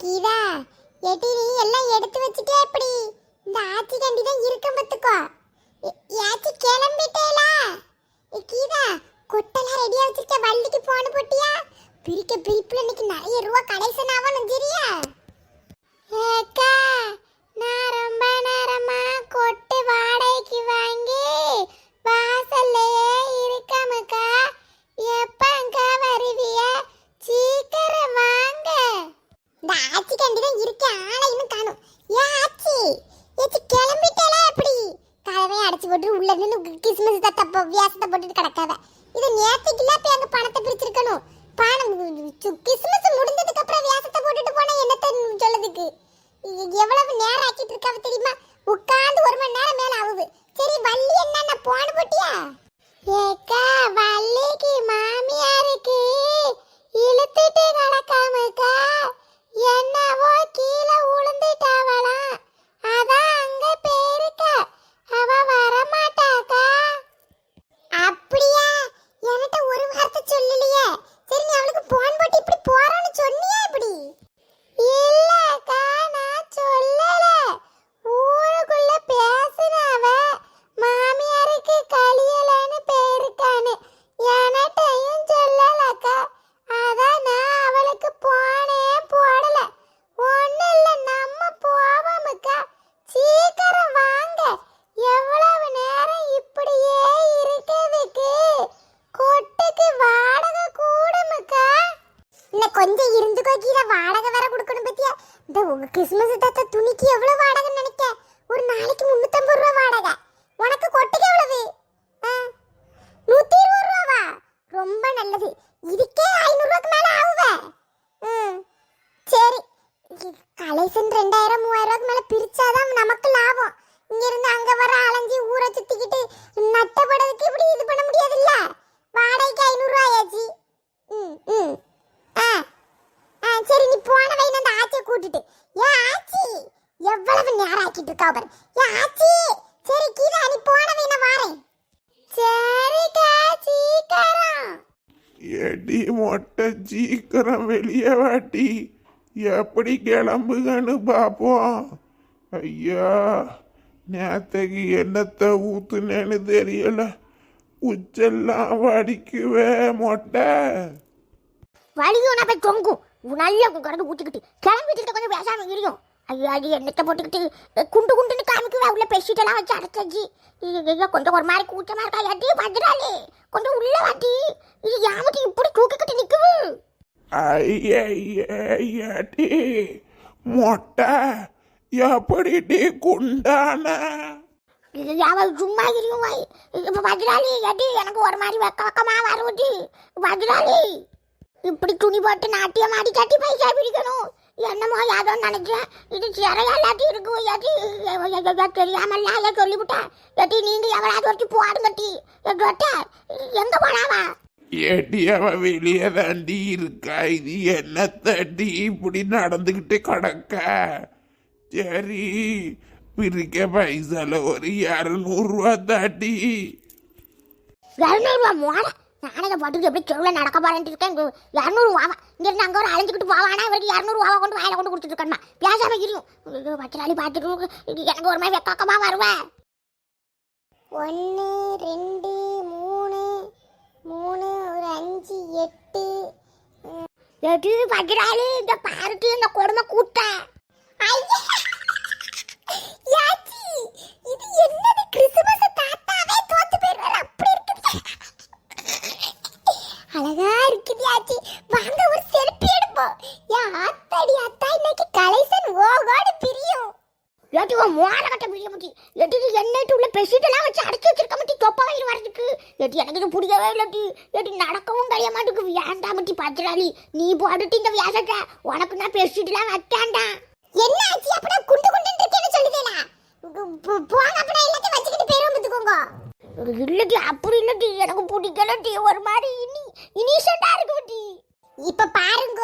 கீதா எட்டி நீ எல்லாம் எடுத்து வச்சுட்டே எப்படி? இந்த ஆச்சி கண்டி தான் இருக்க பத்துக்கோ ஏச்சி கிளம்பிட்டேலா? கீதா கொட்டெல்லாம் ரெடியா வச்சிருக்க வள்ளிக்கு போன போட்டியா? பிரிக்க பிரிப்புல இன்னைக்கு நிறைய ரூபா கடைசன் ஆகணும் சரியா ஏக்கா நான் ரொம்ப நேரமா கொட்டு வாடகை வாங்கி வாசல்லையே இருக்காமக்கா எப்பங்கா வருவிய சீக்கிரம் வாங்க இந்த ஆச்சி கண்டி தான் இருக்க ஆளை இன்னும் காணும் ஏன் ஆச்சி ஏச்சி கிளம்பிட்டாளா எப்படி கதவையும் அடைச்சு போட்டு உள்ள நின்று கிறிஸ்மஸ் தத்த வியாசத்தை போட்டுட்டு கிடக்காத இது நேத்துக்குள்ள போய் அங்க பணத்தை பிரிச்சிருக்கணும் பணம் கிறிஸ்மஸ் முடிஞ்சதுக்கு அப்புறம் வியாசத்தை போட்டுட்டு போனா என்னத்த சொல்லதுக்கு இ- எவ்வளவு நேரம் ஆக்கிட்டு இருக்காவ தெரியுமா உட்கார்ந்து ஒரு மணி நேரம் மேல ஆகுது சரி வள்ளி என்ன போன போட்டியா ஏக்கா வள்ளிக்கு மாமியாருக்கு இழுத்துட்டு நடக்காமக்கா என்னவோ கீழே உளுந்துட்டாவலாம் அதான் அங்க போயிருக்கா அவ வரமாட்டாக்கா அப்படியா என்கிட்ட ஒரு வார்த்தை சொல்லலையே சரி நீ அவளுக்கு போன் போட்டு இப்படி போறோன்னு சொன்னியா இப்படி இல்லக்கா நான் சொல்லல ஊருக்குள்ள பேசினாவ மாமியாருக்கு கலியலன்னு பேருக்கான்னு எனட்டையும் சொல்லலக்கா அதான் நான் அவளுக்கு போனே போடல ஒண்ணு இல்ல நம்ம போவோமுக்கா சீக்கிரம் வாங்க எவ்வளவு நேரம் இப்படியே இருக்கிறதுக்கு கொட்டுக்கு வாடகை கூடுமுக்கா இன்னும் கொஞ்சம் இருந்துக்கோ கீழே வாடகை வேற கொடுக்கணும் பத்தியா இந்த உங்க கிறிஸ்மஸ் தாத்தா துணிக்கு எவ்வளவு வாடகை நினைக்க? ஒரு நாளைக்கு முன்னூத்தம்பது ரூபா வாடகை. உனக்கு கொட்டுக்கு எவ்வளவு? நூத்தி இருபது ரூபாவா? ரொம்ப நல்லது. இதுக்கே ஐநூறுவாக்கு மேல ஆகுவே. ம். சரி. கலேசன் ரெண்டாயிரம் மூவாயிரம் ரூபாய்க்கு மேல பிரிச்சாதான் நமக்கு லாபம். இங்க இருந்து அங்க வர அலைஞ்சி ஊரை சுத்திக்கிட்டு நட்டப்பட இப்படி இது பண்ண முடியாதுல்ல வாடகைக்கு ஐநூறு ரூபாய் ஆச்சு ம் ம் ஆ ஆ சரி நீ போன வை அந்த ஆச்சியை கூட்டிட்டு ஏன் ஆச்சி எவ்வளவு இருக்கா பாரு ஏன் ஆச்சி! சரி கீதா நீ போன வை நான் வாரேன். சரிக்கா சீக்கிரம். எடி மொட்டை சீக்கிரம் வெளியே வாட்டி எப்படி கிளம்புகன்னு பார்ப்போம் ஐயா நேத்தைக்கு என்னத்தை ஊத்துனேன்னு தெரியல. உச்செல்லாம் வடிக்குவே மொட்டை. வலியும் நான் போய் தொங்கும். நல்லா கடந்து ஊற்றிக்கிட்டு கிளம்பிட்டு கொஞ்சம் பேசாம இருக்கும் ஐயோ அது எண்ணத்தை போட்டுக்கிட்டு குண்டு குண்டுன்னு காமிக்குவா? உள்ள பெட்ஷீட்டெல்லாம் வச்சு அடைச்சாச்சு. ஐயோ கொஞ்சம் ஒரு மாதிரி கூச்சமா இருக்கா? யாட்டி பஜ்ராலி கொஞ்சம் உள்ள வாட்டி. இது யாமட்டி இப்படி தூக்கிக்கிட்டு நிக்குது? ஐயடி மொட்டை எப்படி குண்டான? யாவது சும்மா வாய் இப்போ பஜ்ராலி யாட்டி எனக்கு ஒரு மாதிரி வெக்க வெக்கமா வருவட்டி பஜ்ராலி இப்படி துணி போட்டு நாட்டியம் ஆடி கட்டி பைசா பிடிக்கணும். என்னமோ யாதோ நினைச்சேன் இது சிறையா எல்லாத்தையும் இருக்கு யாட்டி தெரியாமல்ல? ஐயா சொல்லிவிட்டேன் யாட்டி நீங்க எவளாவது வச்சு போடுங்கட்டி. எட்ட எங்க போனாவா? ஏடி அவ வெளியே தாண்டி இருக்கா. இது என்ன தட்டி இப்படி நடந்துகிட்டு கிடக்க? சரி பிரிக்க பைசால ஒரு இரநூறுவா தாட்டி இரநூறுவா மோட நானே போட்டுக்கிட்டு எப்படி சொல்ல நடக்க போறேன்ட்டு இருக்கேன். இங்க இரநூறுவாவா இங்கிருந்து அங்கே ஒரு அலைஞ்சிக்கிட்டு போவானா? இவருக்கு இரநூறுவாவா கொண்டு வாயில கொண்டு கொடுத்துட்டு இருக்கணுமா பேசாம இருக்கும் பச்சராளி பார்த்துட்டு இது எனக்கு ஒரு மாதிரி வெக்கமா வருவேன் ஒன்று ரெண்டு மூணு மூணு ஒரு அஞ்சு எட்டு. எது பஜ்ராலி இந்த பாருட்டு இந்த கொடுமை கூட்ட. ஐயா! யாச்சி, இது என்னது கிறிஸ்துமஸ் தாத்தாவே தோத்து போயிருவாரு அப்படி இருக்குது அழகா ஆச்சு வாங்க ஒரு செல்ஃபி எடுப்போம் என் ஆத்தாடி அத்தா இன்னைக்கு கலைசன் ஓகோடு பிரியும். ஏட்டி உன் மோட கட்ட பிடிக்க முட்டி எட்டி என்னட்டு உள்ள பெசிட்டெல்லாம் வச்சு அடைச்சி வச்சிருக்க மாட்டி தொப்பா வயிறு வரதுக்கு எட்டி எனக்கு இது பிடிக்கவே இல்லட்டி எட்டி நடக்கவும் கழிய மாட்டுக்கு. வேண்டாம் முட்டி பத்திராளி. நீ போட்டுட்டு இந்த வியாசத்தை உனக்கு நான் பெசிட்டெல்லாம் வைக்காண்டா என்ன ஆச்சு? அப்படியே குண்டு குண்டு இருக்கேன்னு சொல்லுதேலா போங்க அப்படியே எல்லாத்தையும் வச்சுக்கிட்டு பேரும் பார்த்துக்கோங்க இல்லட்டி அப்படி இல்லட்டி எனக்கு பிடிக்கலட்டி ஒரு மாதிரி இனி இனிஷியேட்டா இருக்கு குட்டி இப்ப பாருங்க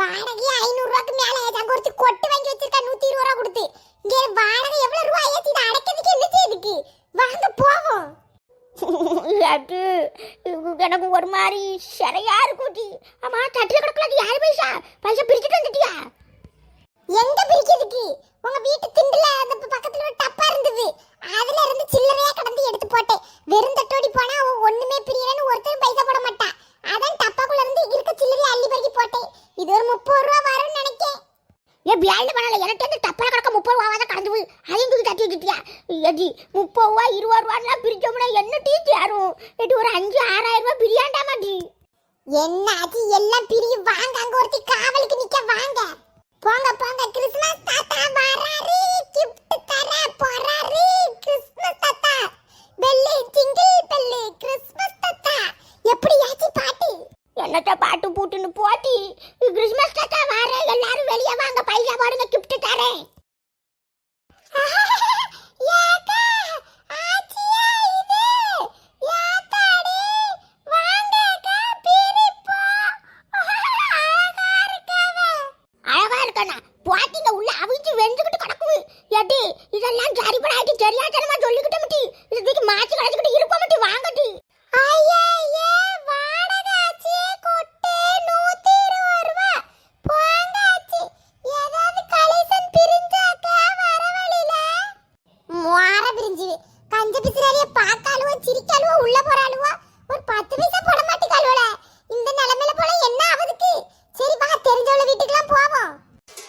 வாடகை ஐநூறு ரூபாய்க்கு மேல ஏதாங்க ஒருத்தி கொட்டு வாங்கி வச்சிருக்கா நூத்தி இருபது ரூபா கொடுத்து. இங்க வாடகை எவ்வளவு ரூபா ஏத்தி இதை அடைக்கிறதுக்கு என்ன செய்யுதுக்கு வாங்க போவோம். அது எனக்கு ஒரு மாதிரி சிறையா இருக்குட்டி. ஆமா தட்டுல கிடக்குள்ள யாரு பைசா? பைசா பிரிச்சுட்டு வந்துட்டியா? எங்க பிரிக்கிறதுக்கு உங்க வீட்டு திண்டுல அந்த பக்கத்துல ஒரு டப்பா இருந்தது. அதுல இருந்து சில்லறையா கடந்து எடுத்து போட்டேன். வெறும் தட்டோடி போனா அவன் ஒண்ணுமே பிரியலன்னு ஒருத்தரும் பைசா போட மாட்டான் அதான் டப்பாக்குள்ள இருந்து இருக்க சில்லறை அள்ளி பறிக்கி போட்டேன். இது ஒரு முப்பது ரூபா வரும்னு நினைக்கேன். ஏன் பியாயில் பண்ணல எனக்கு வந்து டப்பால கிடக்க முப்பது ரூபா தான் கடந்து போய் அதையும் தூக்கி தட்டி வச்சுட்டியா? எடி முப்பது ரூபா இருபது ரூபாலாம் பிரிச்சோம்னா என்ன டீ சேரும் எடி ஒரு அஞ்சு ஆறாயிரம் ரூபா பிரியாண்டா மாட்டி என்ன அது எல்லாம் பிரிய வாங்க. அங்கே ஒருத்தி காவலுக்கு நிற்க வாங்க. போங்க போங்க. கிறிஸ்மஸ் தாத்தா வராரு. கிஃப்ட் தர போறாரு. கிறிஸ்மஸ் தாத்தா. பெல்லு ஜிங்கிள் பெல்லு கிறிஸ்மஸ் தாத்தா என்னத்த பாட்டு பூட்டுன்னு போட்டி? கிறிஸ்மஸ் தாத்தா வர எல்லாரும் வெளியே வாங்க. பைசா போடுங்க கிஃப்ட் தரேன். ஏக்கா, ஆச்சியா இது? ஏத்தாடி, வாங்கக்கா, பிரிப்போம். அழகா கிடக்குது. இதெல்லாம் சரிபடாட்டி தெரியாதனமா சொல்லிக்கிட்டு இது மாற்றி கடைச்சிக்கிட்டு இருப்ப முட்டி வாங்கட்டி. ஐயையே, கஞ்ச பிசிறாரிய சிரிக்காலுவோ உள்ள போறாலுவோ ஒரு பத்து பைசா போட மாட்டேங்காளுவல இந்த நிலைமையில போல என்ன ஆகுதுக்கு சரி வா தெரிஞ்சவள வீட்டுக்குலாம் போவோம்.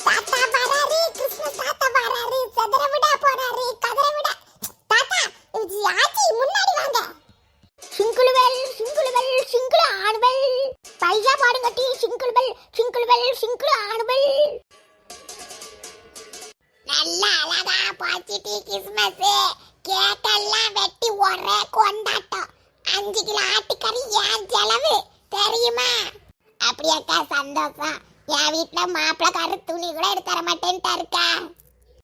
தாத்தா வராரு கிறிஸ்மஸ் தாத்தா வராரு சதுர விட போறாரு கதற விட. தாத்தா இது ஆச்சி முன்னாடி வாங்க. சிங்குளுவல் சிங்குளுவல் சிங்கிள் வெல் சிங்கிள் ஆணுவல் பைசா பாடுங்கட்டி சிங்கிள் சிங்குளுவல் சிங்கிள் வெல் சிங்கிள் ஆணுவல் நல்ல அழகா பாச்சிட்டி கிறிஸ்மஸ். கேட்டெல்லாம் வெட்டி ஒரே கொண்டாட்டம். அஞ்சு கிலோ ஆட்டுக்கறி ஏன் செலவு? தெரியுமா? அப்படியாக்கா சந்தோஷம். என் வீட்டில் மாப்பிள்ளக்காரரு துணி கூட எடுத்து தர மாட்டேன்ட்டு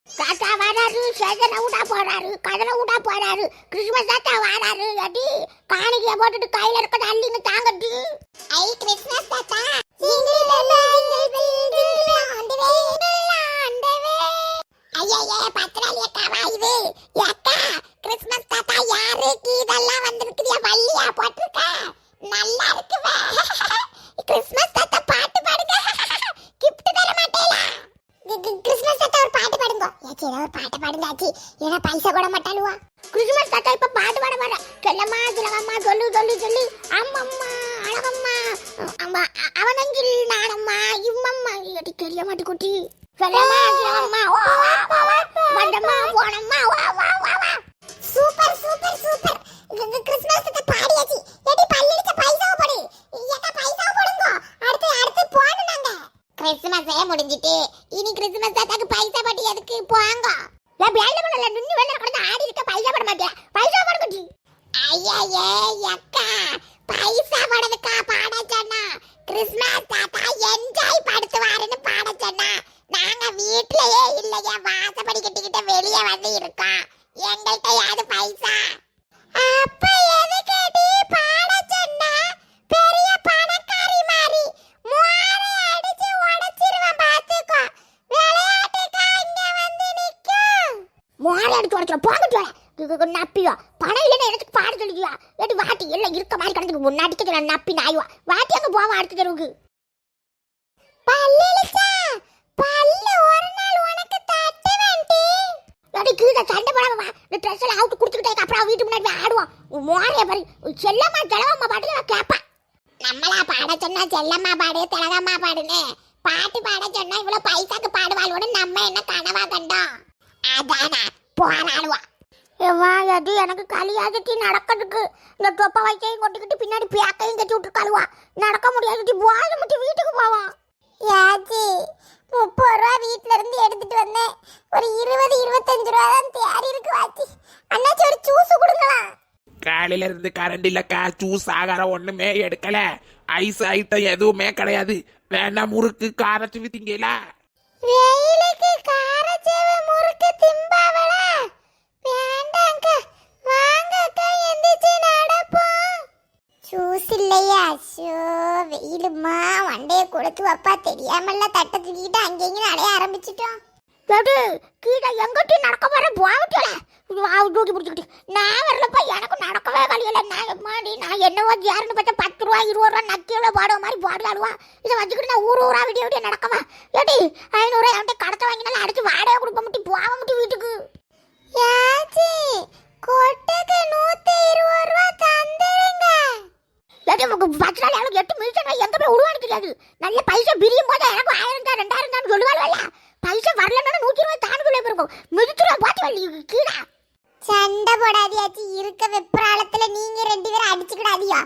தாத்தா வராரு சேதனை விடா போறாரு கதனை விடா போறாரு கிறிஸ்மஸ் தாத்தா வராரு அடி காணிக்கையை போட்டுட்டு கையில இருக்கிற அள்ளின்னு தாங்கட்டி. ஐ கிறிஸ்மஸ் தாத்தா. ஐயையே பத்திராளி அக்காவா இது. அக்கா கிறிஸ்மஸ் தாத்தா யாருக்கு இதெல்லாம் வந்திருக்குதியா வள்ளியா போட்டிருக்க. நல்லா இருக்குவே. கிறிஸ்மஸ் கிறிஸ்மஸே இனி கிறிஸ்துமஸ் தாத்தாக்கு பைசா போட்டு எதுக்கு? போங்க நான் வேலை பண்ணல. நின்னு வேலை கடந்து ஆடி இருக்க பைசா போட மாட்டேன் பைசா போட குட்டி. ஐயையே அக்கா. பைசா போடுறதுக்கா பாட சொன்னா. கிறிஸ்மஸ் தாத்தா என்ஜாய் படுத்துவாருன்னு பாட சொன்னா. நாங்க வீட்லயே இல்லையா. வாசப்படி கட்டிக்கிட்ட வெளியே வந்து இருக்கோம். எங்கள்கிட்ட யாரு பைசா அப்ப எதுக்கடி பாட சொன்னா பெரிய பணக்காரி மாதிரி மோரை அடிச்சு உடைச்சிருவேன் பாத்துக்கோ விளையாட்டுக்கா இங்க வந்து நிக்கும் மோரை அடிச்சு உடச்சு போகட்டு வர பணம் இல்லைன்னா எனக்கு பாட சொல்லிக்கியா? ஏடி வாட்டி எல்லாம் இருக்க மாதிரி கிடந்துக்கு முன்னாடிக்கு சொல்ல நப்பி நாயுவா வாட்டி அங்க போவா அடுத்த தெருவுக்கு. பல்லிழுச்சா பல்லு ஒரு நாள் உனக்கு தட்டு வேண்டி ஏடி கீழே சண்டை போடாம ட்ரெஸ் எல்லாம் அவுட்டு கொடுத்துக்கிட்டே அப்புறம் அவ வீட்டு முன்னாடி போய் உன் மோரைய பாரு. செல்லம்மா செலவம்மா பாட்டுல அவ நம்மளா பாட சொன்னா செல்லம்மா பாடு திலகம்மா பாடுன்னு. பாட்டு பாட சொன்னா இவ்வளவு பைசாக்கு பாடுவாளோட நம்ம என்ன கனவா கண்டோம்? அதானா. போராடுவா. ஏவா அது எனக்கு களியாகட்டி நடக்கிறதுக்கு இந்த தொப்பை வைக்கையும் கொண்டுக்கிட்டு பின்னாடி பேக்கையும் கட்டி விட்டு கழுவா நடக்க முடியாது போத முட்டி வீட்டுக்கு போவான் யாச்சி முப்பது ரூபா வீட்ல இருந்து எடுத்துட்டு வந்தேன். ஒரு இருபது இருபத்தஞ்சு ரூபா தான் தேறி இருக்கு வாச்சி. அண்ணாச்சி ஒரு ஜூஸ் கொடுங்களா. காலையில இருந்து கரண்ட் இல்லக்கா ஜூஸ் ஆகாரம் ஒண்ணுமே எடுக்கல. ஐஸ் ஐட்டம் எதுவுமே கிடையாது. வேணா முறுக்கு காரச்சுவி திங்கலா. வெயிலுக்கு காரச்சேவு ஷோ வெயிலுமா வண்டைய கொடுத்து வப்பா. தெரியாமல தட்டை தூக்கிட்டு அங்கேயும் நடைய ஆரம்பிச்சிட்டோம். எடு கீழே எங்கிட்ட நடக்க வர போகட்டல தூக்கி பிடிச்சிக்கிட்டு. நான் வரலப்பா எனக்கு நடக்கவே கழியல நான் எம்மாடி நான் என்னவோ யாருன்னு பார்த்தா பத்து ரூபா இருபது ரூபா நக்கியோட பாடுவ மாதிரி பாடுவாடுவா இதை வச்சுக்கிட்டு நான் ஊர் ஊரா விடிய விடிய நடக்கவா? ஏடி ஐநூறு என்கிட்ட கடத்த வாங்கினாலும் அடிச்சு வாடகை கொடுக்க முட்டி போக முட்டி வீட்டுக்கு. யாச்சி கொட்டுக்கு நூத்தி இருபது ரூபா தந்துருங்க பத்து நாள் எட்டு மில்சன் எங்க போய் உருவானு தெரியாது? நல்ல பைசா பிரியும் போது எனக்கு ஆயிரம் தான் ரெண்டாயிரம் தான் சொல்லுவாள் மனுஷன் வரலன்னா நூத்தி இருபது தாண்டுக்குள்ளே இருக்கும் மிதிச்சுருவா பார்த்து வள்ளி கீழே. சண்டை போடாதியாச்சு இருக்க வெப்பராளத்துல நீங்க ரெண்டு பேரும் அடிச்சுக்கிடாதியா?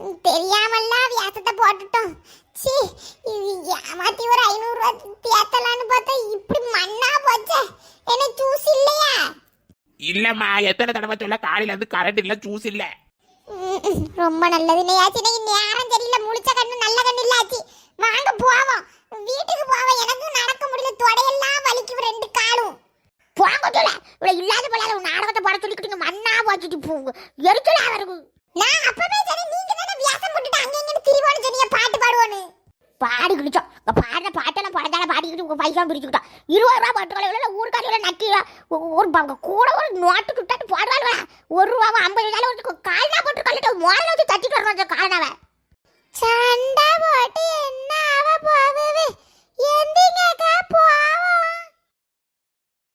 ம், தெரியாமல்ல வியாசத்தை போட்டுட்டோம். சீ இது ஏமாத்தி ஒரு ஐநூறு ரூபா தேத்தலான்னு பார்த்தா இப்படி மண்ணா போச்சே. என்ன ஜூஸ் இல்லையா? இல்லம்மா எத்தனை தடவை சொல்ல காலையில இருந்து கரண்ட் இல்ல ஜூஸ் இல்ல. ரொம்ப நல்லது. நேயாச்சு இன்னைக்கு நேரம் சரியில்லை முழிச்ச கண்ணு நல்ல கண்ணு இல்லாச்சி வாங்க போவோம். வீட்டுக்கு போவோம். எனக்கு நடக்க முடியல. தொடையெல்லாம் வலிக்கும் ரெண்டு காலும். போங்க சொல்ல இவ்வளவு இல்லாத போல நாடகத்தை போட சொல்லிக்கிட்டு மண்ணா போச்சுட்டு போங்க எரிச்சலா வருது. நான் அப்பவே சரி நீங்க தானே வியாசம் போட்டுட்டு அங்க இங்கன்னு திரிவோன்னு சொன்னீங்க பாட்டு பாடுவோன்னு. பைசா பிரிச்சுக்கிட்டான் இருபது ரூபா பட்டுக்கலையில் ஊருக்காரியில் நட்டி ஒரு பங்க கூட ஒரு நோட்டு சுட்டாட்டு போடுறாங்க ஒரு ரூபாவை ஐம்பது நாள் ரூபாய் காய்னா போட்டு கல்லிட்டு மோதல் வச்சு தட்டிட்டு வர்றோம் காரணாவை சண்டை போட்டு என்ன ஆக போகுது? எந்திங்கக்கா போவோம்.